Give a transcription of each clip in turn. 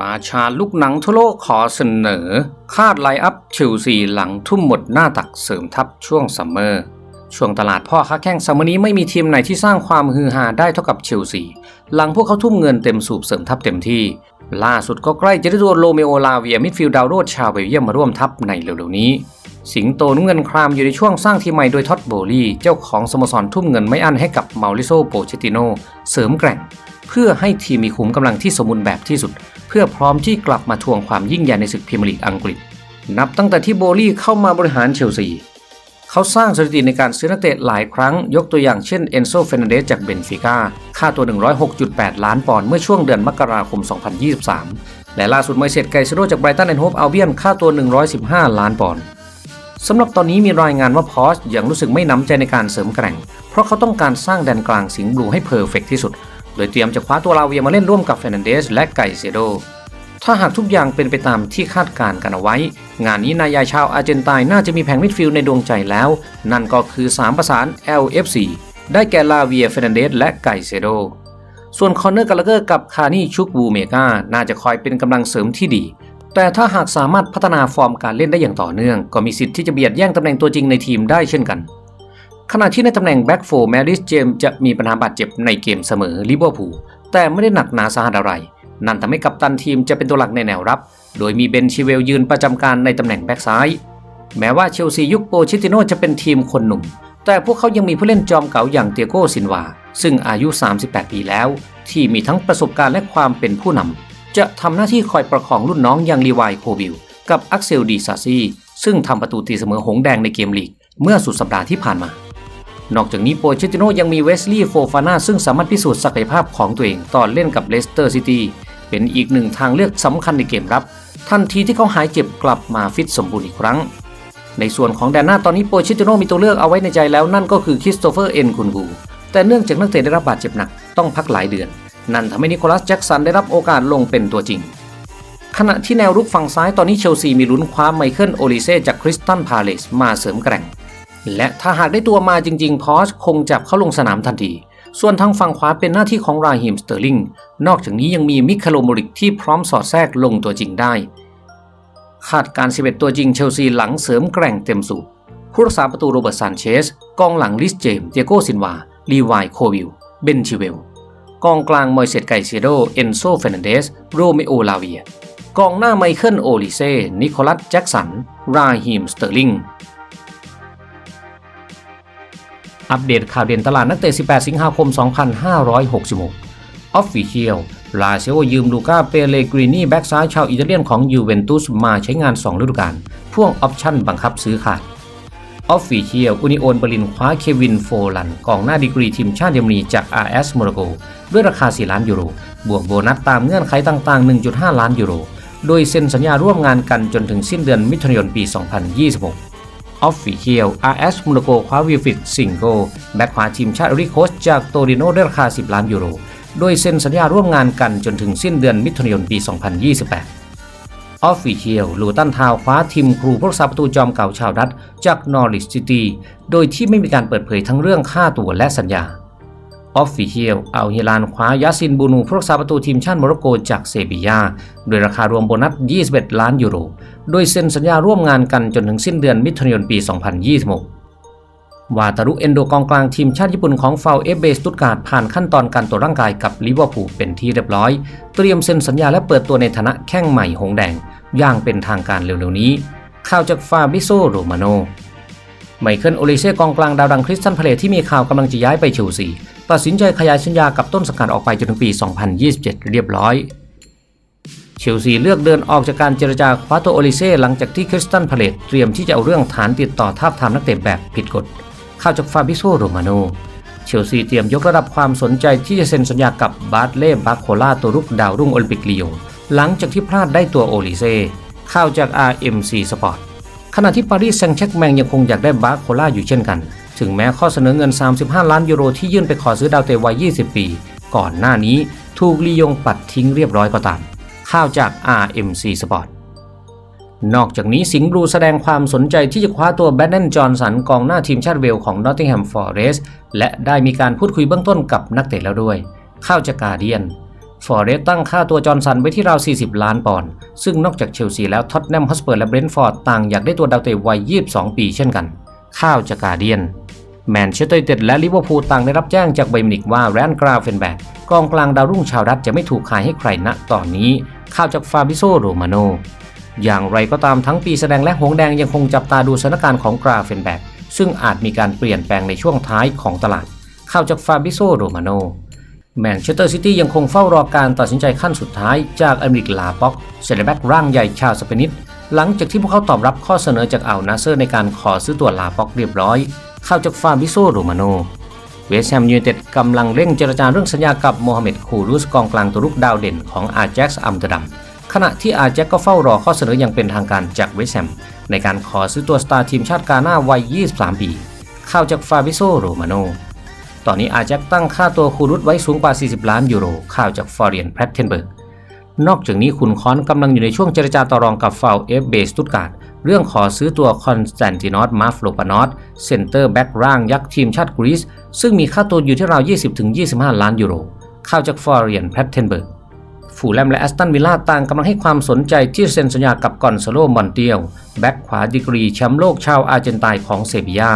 ราชาลูกหนังทั่วโลกขอเสนอ คาดไลอัพเชลซีหลังทุ่มหมดหน้าตักเสริมทัพช่วงซัมเมอร์ ช่วงตลาดพ่อค้าแข้งซัมเมอร์นี้ไม่มีทีมไหนที่สร้างความฮือฮาได้เท่ากับเชลซี หลังพวกเขาทุ่มเงินเต็มสูบเสริมทัพเต็มที่ ล่าสุดก็ใกล้จะได้ตัวโรเมโอลาเวียมิดฟิลด์ดาวโรดชาวเบลเยียมมาร่วมทัพในเร็วๆนี้ สิงโตน้ำเงินครามอยู่ในช่วงสร้างทีมใหม่โดยท็อตโบลีเจ้าของสโมสรทุ่มเงินไม่อั้นให้กับเมาริโซโปเชติโนเสริมแกร่งเพื่อให้ทีมมีขุมกำลังที่สมบูรณ์แบบที่สุด พื่อพร้อมที่กลับมาทวงความยิ่งใหญ่ในศึกพรีเมียร์ลีกอังกฤษ นับตั้งแต่ที่โบลี่เข้ามาบริหารเชลซีเขาสร้างสถิติในการซื้อนักเตะหลายครั้งยกตัวอย่างเช่นเอนโซเฟนเดสจากเบนฟิก้าค่าตัว 106.8 ล้านปอนด์เมื่อช่วงเดือนมกราคม 2023 และล่าสุดเมเซตไกเซโรจากไบรตันแอนด์โฮปอัลเบียนค่าตัว 115 ล้านปอนด์สำหรับตอนนี้มีรายงานว่าพอสยังรู้สึกไม่น้ำใจในการเสริมแกร่ง เพราะเขาต้องการสร้างแดนกลางสิงห์บลูให้เพอร์เฟกที่สุด โดยเตรียมจะคว้าตัวลาเวียมาเล่นร่วมกับเฟรนันเดสและไกเซโด ถ้าหากทุกอย่างเป็นไปตามที่คาดการณ์กันเอาไว้ งานนี้นายายชาวอาร์เจนตินน่าจะมีแผงมิดฟิลด์ในดวงใจแล้ว นั่นก็คือ 3 ประสาน LFC ได้แก่ลาเวียเฟรนันเดสและไกเซโด ส่วนคอนเนอร์กาลเกอร์กับคานี่ชุกบูเมกาน่าจะคอยเป็นกำลังเสริมที่ดี แต่ถ้าหากสามารถพัฒนาฟอร์มการเล่นได้อย่างต่อเนื่อง ก็มีสิทธิ์ที่จะเบียดแย่งตำแหน่งตัวจริงในทีมได้เช่นกัน ขณะที่ในตำแหน่งแบ็กโฟร์แมริสเจมจะมีปัญหาบาดเจ็บในเกมเสมอลิเวอร์พูลแต่ไม่ได้หนักหนาสาหัสอะไร นั่นทำให้กัปตันทีมจะเป็นตัวหลักในแนวรับ โดยมีเบนชิเวลยืนประจำการในตำแหน่งแบ็กซ้าย แม้ว่าเชลซียุคโปชิติโนจะเป็นทีมคนหนุ่ม แต่พวกเขายังมีผู้เล่นจอมเก๋าอย่างเตียโกซินวา ซึ่งอายุ 38 ปีแล้ว ที่มีทั้งประสบการณ์และความเป็นผู้นำจะทำหน้าที่คอยประคองรุ่นน้องอย่างลีวายโคบิลกับอักเซลดีซาซีซึ่งทำประตูตีเสมอหงแดงในเกมลีก เมื่อสุดสัปดาห์ที่ผ่านมา นอกจากนี้โปเชติโนยังมีเวสลีย์โฟฟาน่าซึ่งสามารถพิสูจน์ศักยภาพของตัวเองตอนเล่นกับเลสเตอร์ซิตี้เป็นอีกหนึ่งทางเลือกสำคัญในเกมรับ ทันทีที่เขาหายเจ็บกลับมาฟิตสมบูรณ์อีกครั้ง ในส่วนของแดนหน้าตอนนี้โปเชติโนมีตัวเลือกเอาไว้ในใจแล้วนั่นก็คือคริสโตเฟอร์เอ็นคุนกูแต่เนื่องจากนักเตะได้รับบาดเจ็บหนักต้องพักหลายเดือน นั่นทำให้นิโคลัสแจ็กสันได้รับโอกาสลงเป็นตัวจริง ขณะที่แนวรุกฝั่งซ้ายตอนนี้เชลซีมีลุ้นคว้าไมเคิลโอลิเซ่จากคริสตันพาเลสมาเสริมแกร่ง และถ้าหากได้ตัวมาจริงๆ พอชคงจับเข้าลงสนามทันที ส่วนทางฝั่งขวาเป็นหน้าที่ของราฮิมสเตอร์ลิง นอกจากนี้ยังมีมิคาโลมริกที่พร้อมสอดแทรกลงตัวจริงได้ คาดการ 11 ตัวจริงเชลซีหลังเสริมแกร่งเต็มสูบผู้รักษาประตูโรเบิร์ตซานเชส กองหลังลิสเจมเตียโกซินวา ลีวายโควิล เบนชิเวล กองกลางมอยเซตไกเซโด เอนโซเฟรนันเดส โรเมโอลาเวีย กองหน้าไมเคิลโอลิเซ่ นิโคลัสแจ็กสัน ราฮิมสเตอร์ลิง อัปเดตข่าวเด่นตลาดนักเตะ 18 สิงหาคม 2566ออฟฟิเชียลลาเซโอยืมลูก้าเปเลกรินีแบ็กซ้ายชาวอิตาเลียนของยูเวนตุสมาใช้งาน 2 ฤดูกาลพ่วงออปชั่นบังคับซื้อขาดออฟฟิเชียลอุนิโอนเบร์ลินคว้าเควินโฟลันกองหน้าดีกรีทีมชาติเยอรมนีจาก RS โมร็อกโกด้วยราคา 4 ล้านยูโร บวกโบนัสตามเงื่อนไขต่างๆ 1.5 ล้านยูโร โดยเซ็นสัญญาร่วมงานกันจนถึงสิ้นเดือนมิถุนายนปี 2026 ออฟฟิเชียล RS โมร็อกโกคว้าวิฟิตซิงโกแบ็คขวาทีมชาติริโคสจากโตริโนด้วยราคา 10 ล้านยูโร โดยเซ็นสัญญาร่วมงานกันจนถึงสิ้นเดือนมิถุนายนปี 2028ออฟฟิเชียลลูตันทาวคว้าทีมครูผู้รักษาประตูจอมเก่าชาวดัตจากนอริสซิตี้โดยที่ไม่มีการเปิดเผยทั้งเรื่องค่าตัวและสัญญา ออฟฟิเชียลเอัลฮิลานคว้ายาซินบูนูผู้รักษาประตูทีมชาติโมร็อกโกจากเซบียาโดยราคารวมโบนัส 21 ล้านยูโร โดยเซ็นสัญญาร่วมงานกันจนถึงสิ้นเดือนมิถุนายนปี 2026 วาตารุเอนโดกองกลางทีมชาติญี่ปุ่นของฟาวเอฟเบสตุตการ์ดผ่านขั้นตอนการตรวจร่างกายกับลิเวอร์พูลเป็นที่เรียบร้อย เตรียมเซ็นสัญญาและเปิดตัวในฐานะแข้งใหม่หงแดงอย่างเป็นทางการเร็วๆนี้ ข่าวจากฟาบิโซโรมาโนไมเคิลโอลิเซ่กองกลางดาวดังคริสตันพาเลตที่มีข่าวกำลังจะย้ายไปเชลซี ตัดสินใจขยายสัญญากับต้นสังกัดออกไปจนถึงปี 2027 เรียบร้อย เชลซีเลือกเดินออกจากการเจรจาคว้าตัวโอลิเซ่หลังจากที่คริสตันพาเลตเตรียมที่จะเอาเรื่องฐานติดต่อทาบทามนักเตะแบบผิดกฎข่าวจากฟาบิโซโรมาโนเชลซีเตรียมยกระดับความสนใจที่จะเซ็นสัญญากับบาร์เล่บาโคล่าตัวรุกดาวรุ่งโอลิมปิกลียงหลังจากที่พลาดได้ตัวโอลิเซ่ข่าวจาก RMC Sport ขณะที่ปารีสแซงต์แชร์กแมงยังคงอยากได้บาโคล่าอยู่เช่นกัน ถึงแม้ข้อเสนอเงิน 35 ล้านยูโรที่ยื่นไปขอซื้อดาวเตะวัย 20 ปี ก่อนหน้านี้ถูกลียงปัดทิ้งเรียบร้อยก็ตาม ข่าวจาก RMC Sport นอกจากนี้สิงห์บลูแสดงความสนใจที่จะคว้าตัวแบดเนนจอห์นสันกองหน้าทีมชาติเวลของ Nottingham Forest และได้มีการพูดคุยเบื้องต้นกับนักเตะแล้วด้วย ข่าวจากกาเดียนฟอร์เรสตั้งค่าตัวจอร์นสันไว้ที่ราว 40 ล้านปอนด์ซึ่งนอกจากเชลซีแล้วท็อตแนมฮอสเปอร์และเบรนท์ฟอร์ดต่างอยากได้ตัวดาวเตะวัย 22 ปีเช่นกันข้าวจากกาเดียน แมนเชสเตอร์ยูไนเต็ดและลิเวอร์พูลต่างได้รับแจ้งจากไบมินิกว่าแรนกราเฟนแบกกองกลางดาวรุ่งชาวรัฐจะไม่ถูกขายให้ใครณตอนนี้ ข่าวจากฟาบิโซโรมาโน อย่างไรก็ตามทั้งปีแสดงและหงแดงยังคงจับตาดูสถานการณ์ของกราเฟนแบกซึ่งอาจมีการเปลี่ยนแปลงในช่วงท้ายของตลาด ข่าวจากฟาบิโซโรมาโนแมนเชสเตอร์ซิตี้ยังคงเฝ้ารอการตัดสินใจขั้นสุดท้ายจากอเมริกลาป็อกเซเลแบ็กร่างใหญ่ชาวสเปนิสหลังจากที่พวกเขาตอบรับข้อเสนอจากอัลนาเซอร์ในการขอซื้อตัวลาป็อกเรียบร้อย ข่าวจากฟาบิโซโรมาโน เวสต์แฮมยูไนเต็ดกำลังเร่งเจรจาเรื่องสัญญากับโมฮัมเหม็ดคูรุสกองกลางตัวรุกดาวเด่นของอาแจ็กซ์อัมสเตอร์ดัมขณะที่อาแจ็กก็เฝ้ารอข้อเสนออย่างเป็นทางการจากเวสแฮมในการขอซื้อตัวสตาร์ทีมชาติกาหน้าวัย 23 ปีข่าวจากฟาบิโซโรมาโน ตอนนี้อาแจ็กตั้งค่าตัวคูรุสไว้สูงกว่า 40 ล้านยูโรข่าวจากฟอร์เรียนแพทเทนเบิร์ก นอกจากนี้ขุนค้อนกำลังอยู่ในช่วงเจรจาต่อรองกับฟาวเอฟเบสตุตการ์ดเรื่องขอซื้อตัวคอนสแตนตินอสมาฟโลปานอสเซนเตอร์แบ็กร่างยักษ์ทีมชาติกรีซซึ่งมีค่าตัวอยู่ที่ราว 20-25 ล้านยูโรข่าวจากฟอร์เรียนแพทเทนเบิร์กฟูลแลมและแอสตันวิลล่าต่างกำลังให้ความสนใจที่เซ็นสัญญากับกอนซาโลมอนเตียลแบ็กขวาดีกรีแชมป์โลกชาวอาร์เจนไตน์ของเซบียา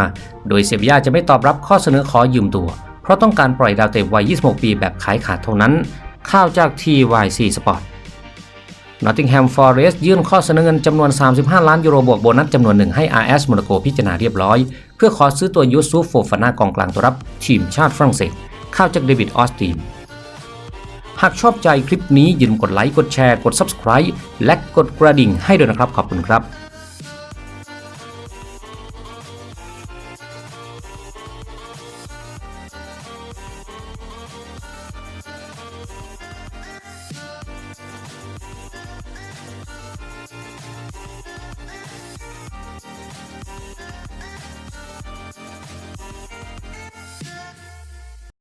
โดยเซบียาจะไม่ตอบรับข้อเสนอขอยืมตัว เพราะต้องการปล่อยดาวเตะวัย 26 ปีแบบขายขาดเท่านั้น ข่าวจาก TYC Sport Nottingham Forest ยื่นข้อเสนอเงินจำนวน 35 ล้านยูโรบวกโบนัสจำนวนหนึ่งให้ RS Monaco พิจารณาเรียบร้อย เพื่อขอซื้อตัวยูซูฟโฟฟานากองกลางตัวรับทีมชาติฝรั่งเศสข่าวจากเดวิดออสตินหากชอบใจคลิปนี้อย่าลืมกดไลค์ กดแชร์ กด Subscribe และกดกระดิ่งให้ด้วยนะครับ ขอบคุณครับ